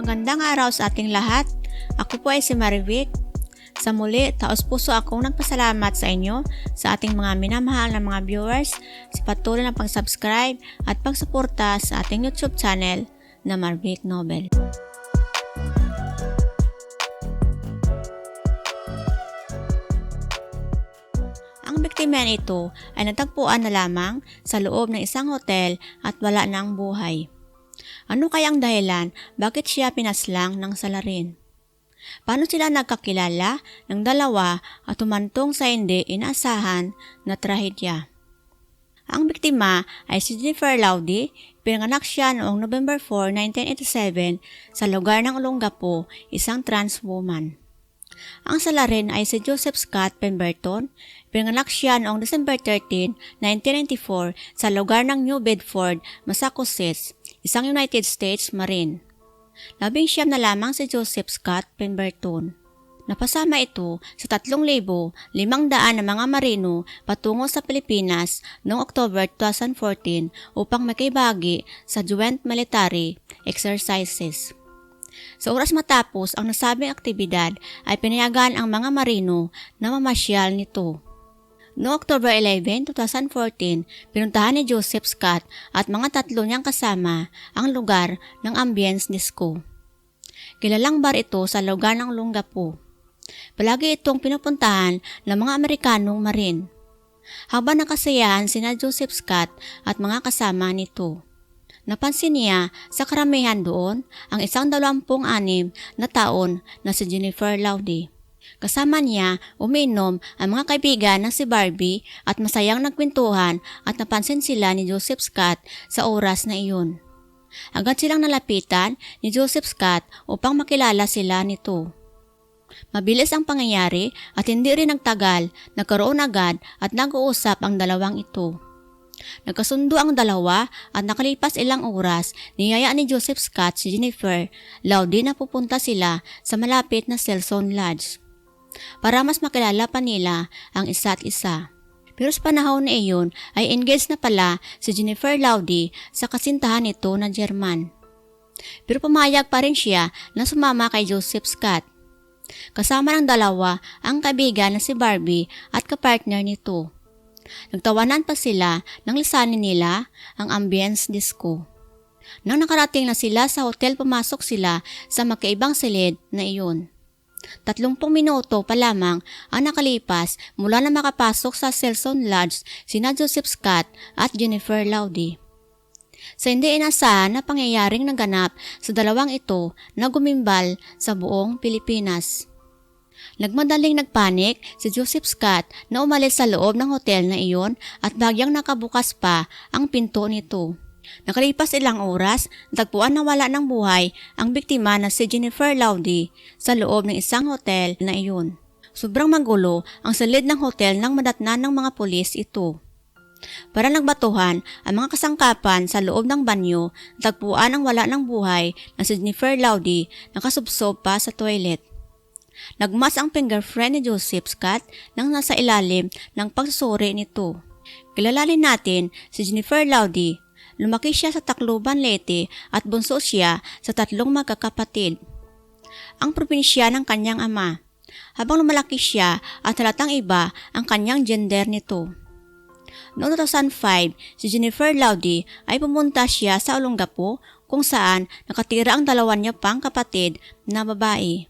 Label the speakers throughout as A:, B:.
A: Magandang araw sa ating lahat. Ako po ay si Marivic. Sa muli, taos puso akong nagpasalamat sa inyo, sa ating mga minamahal na mga viewers, sa patuloy na pag-subscribe at pagsuporta sa ating YouTube channel na Marvic Nobel. Ang biktima ito ay natagpuan na lamang sa loob ng isang hotel at wala na ang buhay. Ano kaya ang dahilan bakit siya pinaslang ng salarin? Paano sila nagkakilala ng dalawa at tumantong sa hindi inaasahan na trahedya? Ang biktima ay si Jennifer Laudy, pinanganak siya noong November 4, 1987 sa lugar ng Olongapo, isang trans woman. Ang salarin ay si Joseph Scott Pemberton, pinanganak siya noong December 13, 1994 sa lugar ng New Bedford, Massachusetts, isang United States Marine. Labing siyam na lamang si Joseph Scott Pemberton. Napasama ito sa 3,500 na mga marino patungo sa Pilipinas noong October 2014 upang makibagi sa joint military exercises. Sa oras matapos ang nasabing aktibidad ay pinayagan ang mga marino na mamasyal nito. Noong October 11, 2014, pinuntahan ni Joseph Scott at mga tatlo niyang kasama ang lugar ng Ambience Disco. Kilalang bar ito sa lugar ng Lungapo. Palagi itong pinupuntahan ng mga Amerikanong marin. Habang nakasayahan sina Joseph Scott at mga kasama nito. Napansin niya sa karamihan doon ang isang dalawampung anim na taon na si Jennifer Laudy. Kasama niya umiinom ang mga kaibigan ng si Barbie at masayang nagkwentuhan at napansin sila ni Joseph Scott sa oras na iyon. Agad silang nalapitan ni Joseph Scott upang makilala sila nito. Mabilis ang pangyayari at hindi rin nagtagal, nagkaroon agad at nag-uusap ang dalawang ito. Nagkasundo ang dalawa at nakalipas ilang oras, niyaya ni Joseph Scott si Jennifer, Laudy na pupunta sila sa malapit na Selson Lodge. Para mas makilala pa nila ang isa't isa. Pero sa panahon na iyon ay engaged na pala si Jennifer Laudy sa kasintahan nito na German. Pero pumayag pa rin siya na sumama kay Joseph Scott Kasama ng dalawa ang kaibigan na si Barbie at kapartner nito. Nagtawanan pa sila nang lisanin nila ang ambience disco. Nang nakarating na sila sa hotel, pumasok sila sa magkaibang silid na iyon. Tatlumpong minuto pa lamang ang nakalipas mula na makapasok sa Selson Lodge sina Joseph Scott at Jennifer Laudy. Sa hindi inasahan na pangyayaring naganap sa dalawang ito na gumimbal sa buong Pilipinas. Nagmadaling nagpanik si Joseph Scott na umalis sa loob ng hotel na iyon at bagyang nakabukas pa ang pinto nito. Nakalipas ilang oras, tagpuan na wala ng buhay ang biktima na si Jennifer Laudy sa loob ng isang hotel na iyon. Sobrang magulo ang salid ng hotel nang madatnan ng mga pulis ito. Para nagbatuhan ang mga kasangkapan sa loob ng banyo, tagpuan ang wala ng buhay na si Jennifer Laudy nakasubsob pa sa toilet. Nagmas ang fingerprint ni Joseph Scott nang nasa ilalim ng pagsusuri nito. Kilalalin natin si Jennifer Laudy. Lumaki siya sa Tacloban, Leyte at bunso siya sa tatlong magkakapatid. Ang probinsya ng kanyang ama. Habang lumalaki siya at halatang iba ang kanyang gender nito. Noong 2005, si Jennifer Laudy ay pumunta siya sa Olongapo kung saan nakatira ang dalawa niya pang kapatid na babae.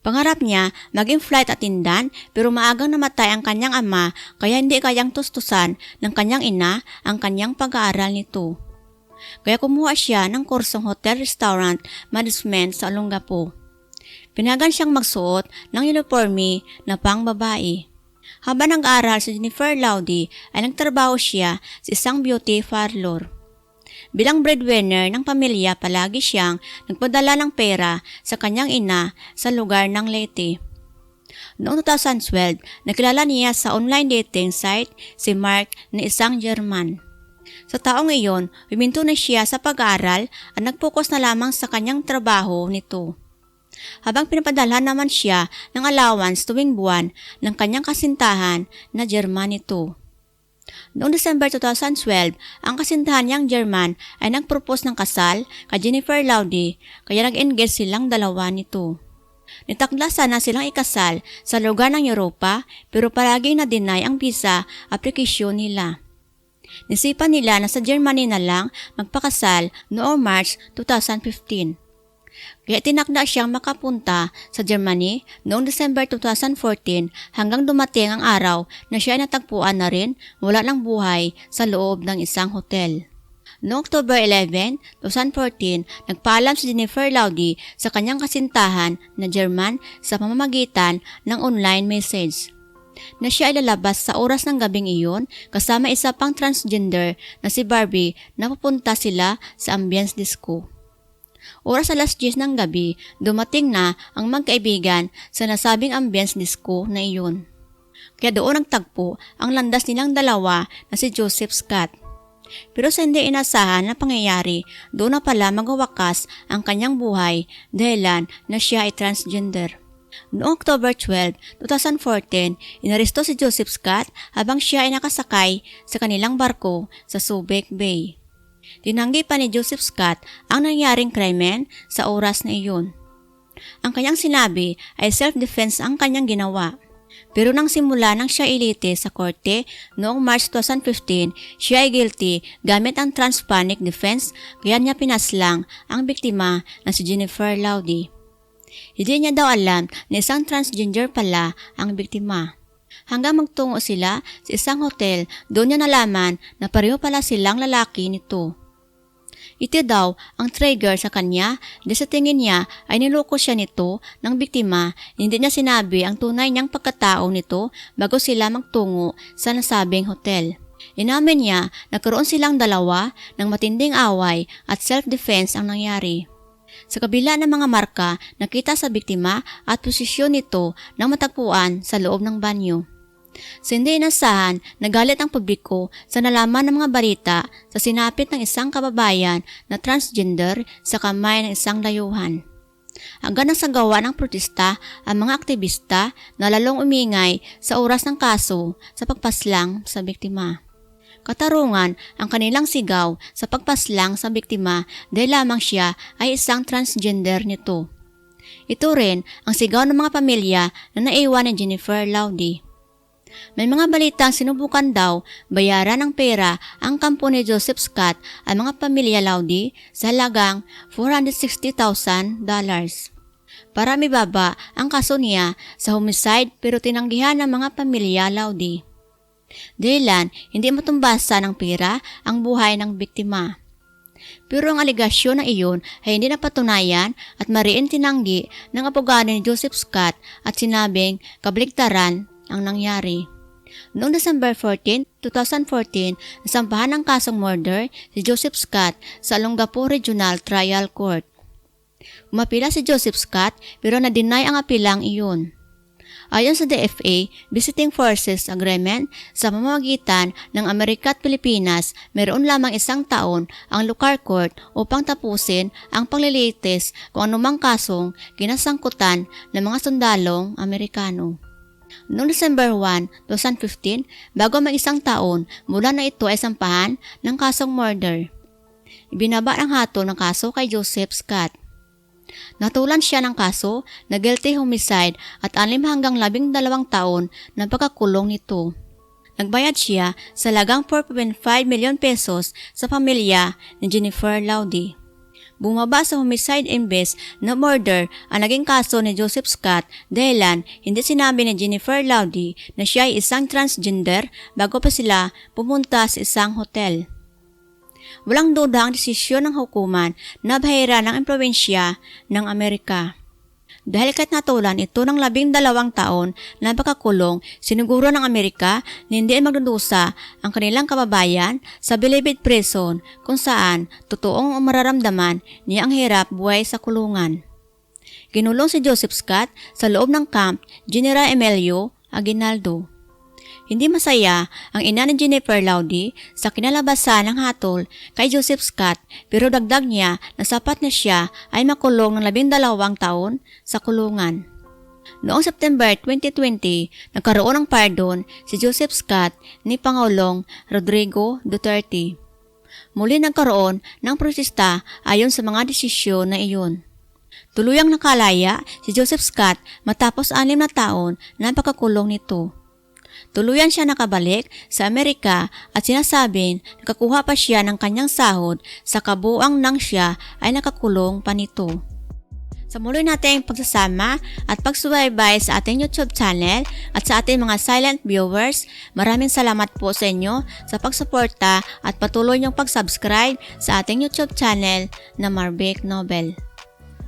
A: Pangarap niya maging flight attendant pero maagang namatay ang kanyang ama kaya hindi kayang tustusan ng kanyang ina ang kanyang pag-aaral nito. Kaya kumuha siya ng kursong hotel restaurant management sa Olongapo. Pinagan siyang magsuot ng uniforme na pang babae. Habang nag-aral si Jennifer Laudy ay nagtrabaho siya sa isang beauty parlor. Bilang breadwinner ng pamilya, palagi siyang nagpadala ng pera sa kanyang ina sa lugar ng Leyte. Noong 2012, nakilala niya sa online dating site si Mark na isang German. Sa taong iyon, huminto na siya sa pag-aaral at nagpokus na lamang sa kanyang trabaho nito. Habang pinapadala naman siya ng allowance tuwing buwan ng kanyang kasintahan na German ito. Noong December 2012, ang kasintahan niyang German ay nagpropose ng kasal kay Jennifer Laudy kaya nag-engage silang dalawa nito. Nitakda sana silang ikasal sa lugar ng Europa pero palaging na-deny ang visa application nila. Nisipan nila na sa Germany na lang magpakasal noong March 2015. Kaya tinakda siyang makapunta sa Germany noong December 2014 hanggang dumating ang araw na siya ay natagpuan na rin wala ng buhay sa loob ng isang hotel. Noong October 11, 2014, nagpaalam si Jennifer Laudy sa kanyang kasintahan na German sa pamamagitan ng online message na siya ay lalabas sa oras ng gabing iyon kasama isa pang transgender na si Barbie na pupunta sila sa ambience disco. Oras alas 10 ng gabi, dumating na ang magkaibigan sa nasabing ambience disco na iyon. Kaya doon nagtagpo ang landas nilang dalawa na si Joseph Scott. Pero sa hindi inasahan na pangyayari, doon na pala magawakas ang kanyang buhay dahilan na siya ay transgender. Noong October 12, 2014, inaresto si Joseph Scott habang siya ay nakasakay sa kanilang barko sa Subic Bay. Tinanggi pa ni Joseph Scott ang nangyaring krimen sa oras na iyon. Ang kanyang sinabi ay self-defense ang kanyang ginawa. Pero nang simula nang siya ilite sa korte noong March 2015, siya ay guilty gamit ang transpanic defense kaya niya pinaslang ang biktima na si Jennifer Laudy. Hindi niya daw alam na isang transgender pala ang biktima. Hanggang magtungo sila sa isang hotel, doon niya nalaman na pareho pala silang lalaki nito. Ito daw ang trigger sa kanya dahil sa tingin niya ay niloko siya nito ng biktima hindi niya sinabi ang tunay niyang pagkatao nito bago sila magtungo sa nasabing hotel. Inamin niya nagkaroon silang dalawa ng matinding away at self-defense ang nangyari. Sa kabila ng mga marka, nakita sa biktima at posisyon nito ng matagpuan sa loob ng banyo. Sa hindi inasahan, nagalit ang publiko sa nalaman ng mga balita sa sinapit ng isang kababayan na transgender sa kamay ng isang layuhan. Hanggang sa gawa ng protesta ang mga aktivista na lalong umingay sa oras ng kaso sa pagpaslang sa biktima. Katarungan ang kanilang sigaw sa pagpaslang sa biktima dahil lamang siya ay isang transgender nito. Ito rin ang sigaw ng mga pamilya na naiwan ni Jennifer Laudy. May mga balitang sinubukan daw bayaran ng pera ang kampo ni Joseph Scott ang mga pamilya Laudy sa halagang $460,000. Para mibaba ang kaso niya sa homicide pero tinanggihan ng mga pamilya Laudy. Dahilan, hindi matumbasa ng pera ang buhay ng biktima. Pero ang aligasyon na iyon ay hindi napatunayan at mariin tinanggi ng abogado ni Joseph Scott at sinabing kabaligtaran ang nangyari. Noong December 14, 2014, nasampahan ng kasong murder si Joseph Scott sa Olongapo Regional Trial Court. Umapila si Joseph Scott pero na-deny ang apilang iyon. Ayon sa DFA, Visiting Forces Agreement, sa pamamagitan ng Amerika at Pilipinas, mayroon lamang isang taon ang Lucar Court upang tapusin ang paglilitis kung anumang kasong kinasangkutan ng mga sundalong Amerikano. Noong December 1, 2015, bago mag isang taon mula na ito ay sampahan ng kasong murder. Ibinaba ng hato ng kaso kay Joseph Scott. Natulan siya ng kaso na guilty homicide at anim hanggang labing dalawang taon na pagkakulong nito. Nagbayad siya sa lagang 4.5 milyon pesos sa pamilya ni Jennifer Laudy. Bumaba sa homicide imbes na murder ang naging kaso ni Joseph Scott dahilan hindi sinabi ni Jennifer Laudy na siya ay isang transgender bago pa sila pumunta sa isang hotel. Walang duda ang desisyon ng hukuman na bahira ng impluensya ng Amerika. Dahil kahit natulan ito ng labing dalawang taon na pagkakulong, siniguro ng Amerika na hindi magdudusa ang kanilang kababayan sa Bilibid Prison kung saan totoong mararamdaman niya ang hirap buhay sa kulungan. Ginulong si Joseph Scott sa loob ng camp General Emilio Aguinaldo. Hindi masaya ang ina ni Jennifer Laudy sa kinalabasan ng hatol kay Joseph Scott pero dagdag niya na sapat na siya ay makulong ng labindalawang taon sa kulungan. Noong September 2020, nagkaroon ng pardon si Joseph Scott ni Pangulong Rodrigo Duterte. Muli nagkaroon ng protesta ayon sa mga desisyon na iyon. Tuluyang nakalaya si Joseph Scott matapos anim na taon na pagkakulong nito. Tuluyan siya nakabalik sa Amerika at sinasabing nakakuha pa siya ng kanyang sahod sa kabuang nang siya ay nakakulong pa nito. Sa muli nating pagsasama at pagsubaybay sa ating YouTube channel at sa ating mga silent viewers, maraming salamat po sa inyo sa pagsuporta at patuloy niyong pag-subscribe sa ating YouTube channel na Marvick Nobel.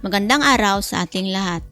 A: Magandang araw sa ating lahat.